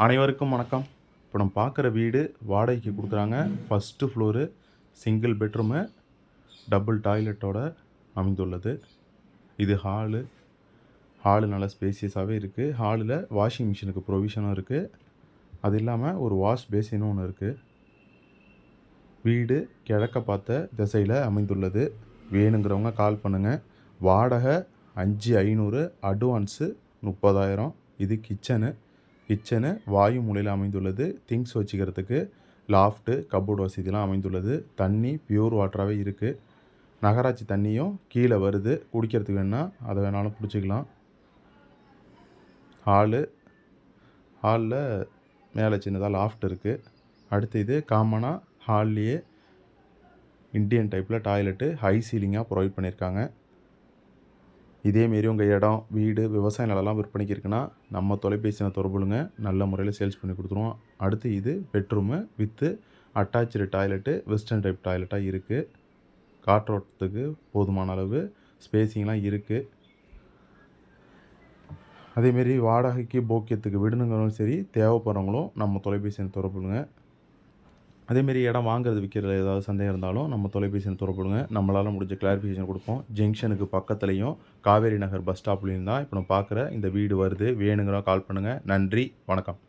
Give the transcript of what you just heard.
அனைவருக்கும் வணக்கம். இப்போ நம்ம பார்க்குற வீடு வாடகைக்கு கொடுக்குறாங்க. First floor single bedroom double டாய்லெட்டோட அமைந்துள்ளது. இது ஹாலு ஹாலு நல்லா ஸ்பேசியஸாகவே இருக்குது ஹாலில் வாஷிங் மிஷினுக்கு ப்ரொவிஷனும் இருக்குது அது இல்லாமல் ஒரு வாஷ் பேசினும் ஒன்று இருக்குது வீடு கிழக்க பார்த்த திசையில் அமைந்துள்ளது. வேணுங்கிறவங்க கால் பண்ணுங்கள் வாடகை அஞ்சு ஐநூறு அட்வான்ஸு முப்பதாயிரம். இது கிச்சனு கிச்சனு வாயு மூலையில் அமைந்துள்ளது. திங்ஸ் வச்சுக்கிறதுக்கு லாஃப்ட்டு கப்போர்டு வசதிலாம் அமைந்துள்ளது. தண்ணி பியூர் வாட்டராகவே இருக்குது நகராட்சி தண்ணியும் கீழே வருது. குடிக்கிறதுக்கு வேணால் அதை வேணாலும் பிடிச்சிக்கலாம். ஹாலு ஹாலில் மேலே சின்னதாக லாஃப்ட் இருக்குது அடுத்து இது காமனாக ஹால்லேயே இந்தியன் டைப்பில் டாய்லெட்டு ஹை சீலிங்காக ப்ரொவைட் பண்ணியிருக்காங்க. இதேமாரி உங்கள் இடம் வீடு விவசாய நிலம்லாம் விற்பனைக்கு இருக்குன்னா நம்ம தொலைபேசியில் தொடர்புலுங்க நல்ல முறையில் சேல்ஸ் பண்ணி கொடுத்துருவோம். அடுத்து இது bedroom with attach toilet western type டாய்லெட்டாக இருக்குது காற்றோட்டத்துக்கு போதுமான அளவு ஸ்பேஸிங்லாம் இருக்குது அதேமாரி வாடகைக்கு போக்கியத்துக்கு விடணுங்கிறவங்களும் சரி தேவைப்படுறவங்களும் நம்ம தொலைபேசியில் தொடர்புலுங்க அதேமாரி இடம் வாங்குறது விற்கிறது ஏதாவது சந்தேகம் இருந்தாலும் நம்ம தொலைபேசியில் தொடர்புடுங்க. நம்மளால் முடிஞ்ச கிளாரிஃபிகேஷன் கொடுப்போம். ஜங்ஷனுக்கு பக்கத்துலேயும் காவேரி நகர் பஸ் ஸ்டாப்லேயும் தான் இப்போ நம்ம பார்க்குற இந்த வீடு வருது. வேணுங்கிறோம் கால் பண்ணுங்கள் நன்றி. வணக்கம்.